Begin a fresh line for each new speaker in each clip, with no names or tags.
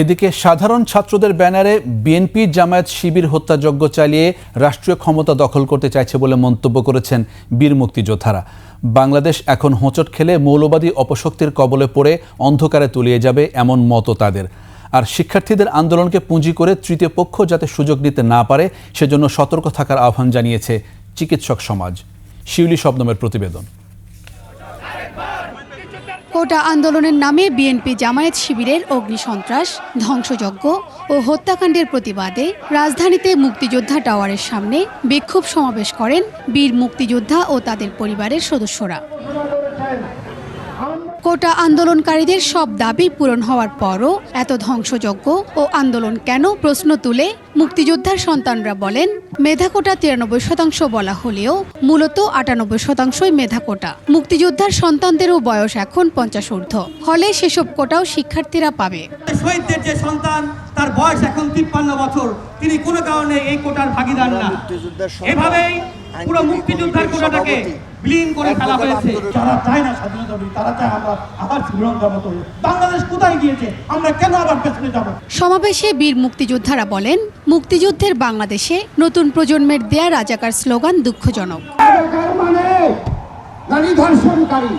এদিকে সাধারণ ছাত্রদের ব্যানারে বিএনপি জামায়াত শিবির হত্যাযজ্ঞ চালিয়ে রাষ্ট্রীয় ক্ষমতা দখল করতে চাইছে বলে মন্তব্য করেছেন বীর মুক্তিযোদ্ধারা। বাংলাদেশ এখন হোঁচট খেলে মৌলবাদী অপশক্তির কবলে পড়ে অন্ধকারে তলিয়ে যাবে এমন মতও তাদের। আর শিক্ষার্থীদের আন্দোলনকে পুঁজি করে তৃতীয় পক্ষ যাতে সুযোগ নিতে না পারে, সেজন্য সতর্ক থাকার আহ্বান জানিয়েছে চিকিৎসক সমাজ। শিউলি শবনমের প্রতিবেদন।
কোটা আন্দোলনের নামে বিএনপি জামায়াত শিবিরের অগ্নিসন্ত্রাস ধ্বংসযজ্ঞ ও হত্যাকাণ্ডের প্রতিবাদে রাজধানীতে মুক্তিযোদ্ধা টাওয়ারের সামনে বিক্ষোভ সমাবেশ করেন বীর মুক্তিযোদ্ধা ও তাদের পরিবারের সদস্যরা। কোটা আন্দোলনকারীদের সব দাবি পূরণ হওয়ার পরও এত ধ্বংসযজ্ঞ ও আন্দোলন কেন? প্রশ্ন তুলে মুক্তিযোদ্ধার সন্তানরা বলেন মেধাকোটা তিরানব্বই শতাংশ বলা হলেও মূলত আটানব্বই শতাংশই মেধাকোটা মুক্তিযোদ্ধার সন্তানদেরও বয়স এখন পঞ্চাশ ঊর্ধ্ব। ফলে সেসব কোটাও শিক্ষার্থীরা পাবে।
শহীদদের যে সন্তান তার বয়স এখন তিপ্পান্ন বছর। তিনি কোনো কারণে এই কোটার ভাগিদার না। এভাবেই পুরো মুক্তিযোদ্ধার কোটাটাকে বিলীন করে ফেলা হয়েছে।
যারা চায় না স্বাধীনতা তারা চায় আমরা আবার শ্রীলঙ্কার মতো বাংলাদেশ কোথায় গিয়েছে? আমরা কেন আবার পেছনে যাব?
সমাবেশে বীর মুক্তিযোদ্ধারা বলেন মুক্তিযুদ্ধের বাংলাদেশে নতুন প্রজন্মের দেয়া রাজাকার স্লোগান দুঃখজনক।
রাজাকার মানে নারী ধর্ষণকারী।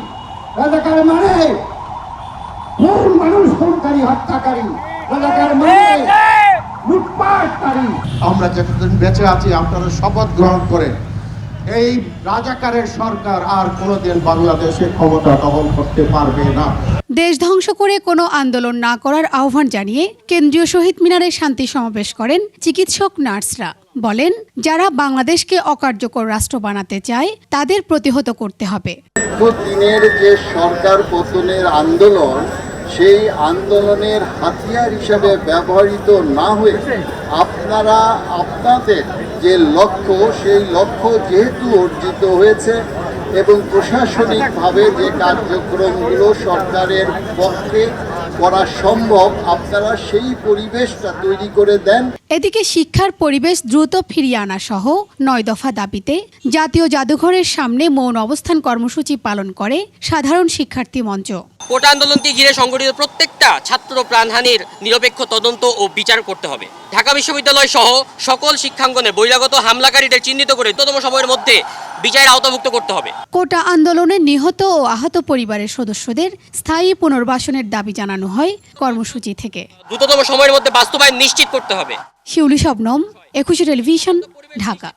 রাজাকার মানে মূল মানুষ খুনকারী হত্যাকারী। রাজাকার মানে লুটপাটকারী।
আমরা যতদিন বেঁচে আছি আপনারা শপথ গ্রহণ করেন এই রাজাকারের সরকার আর কোনোদিন বাংলাদেশে ক্ষমতা দখল করতে পারবে না।
দেশ ধ্বংস করে কোনো আন্দোলন না করার আহ্বান জানিয়ে কেন্দ্রীয় শহীদ মিনারে শান্তি সমাবেশ করেন চিকিৎসক নার্সরা। বলেন যারা বাংলাদেশকে অকার্যকর রাষ্ট্র বানাতে চায় তাদের প্রতিহত করতে হবে।
দিনের যে সরকার পতনের আন্দোলন সেই আন্দোলনের হাতিয়ার হিসাবে ব্যবহৃত না হয়ে আপনারা, আপনাদের যে লক্ষ্য, সেই লক্ষ্য যেহেতু অর্জিত হয়েছে এবং প্রশাসনিকভাবে যে কার্যক্রমগুলো সরকারের পক্ষে করা সম্ভব, আপনারা সেই পরিবেশটা তৈরি করে দেন।
এদিকে শিক্ষার পরিবেশ দ্রুত ফিরিয়ে আনা সহ নয় দফা দাবিতে জাতীয় জাদুঘরের সামনে মৌন অবস্থান কর্মসূচি পালন করে সাধারণ শিক্ষার্থী মঞ্চ।
কোটা আন্দোলনকে ঘিরে সংগঠিত প্রত্যেকটা ছাত্র প্রাণহানির নিরপেক্ষ তদন্ত ও বিচার করতে হবে। ঢাকা বিশ্ববিদ্যালয় সহ সকল শিক্ষাঙ্গনে বহিরাগত হামলাকারীদের চিহ্নিত করে দ্রুততম সময়ের মধ্যে বিচারের আওতাভুক্ত করতে হবে।
কোটা আন্দোলনে নিহত ও আহত পরিবারের সদস্যদের স্থায়ী পুনর্বাসনের দাবি জানানো হয় কর্মসূচি থেকে।
দ্রুততম সময়ের মধ্যে বাস্তবায়ন নিশ্চিত করতে হবে।
শিউলি শবনম একুশে টেলিভিশন ঢাকা।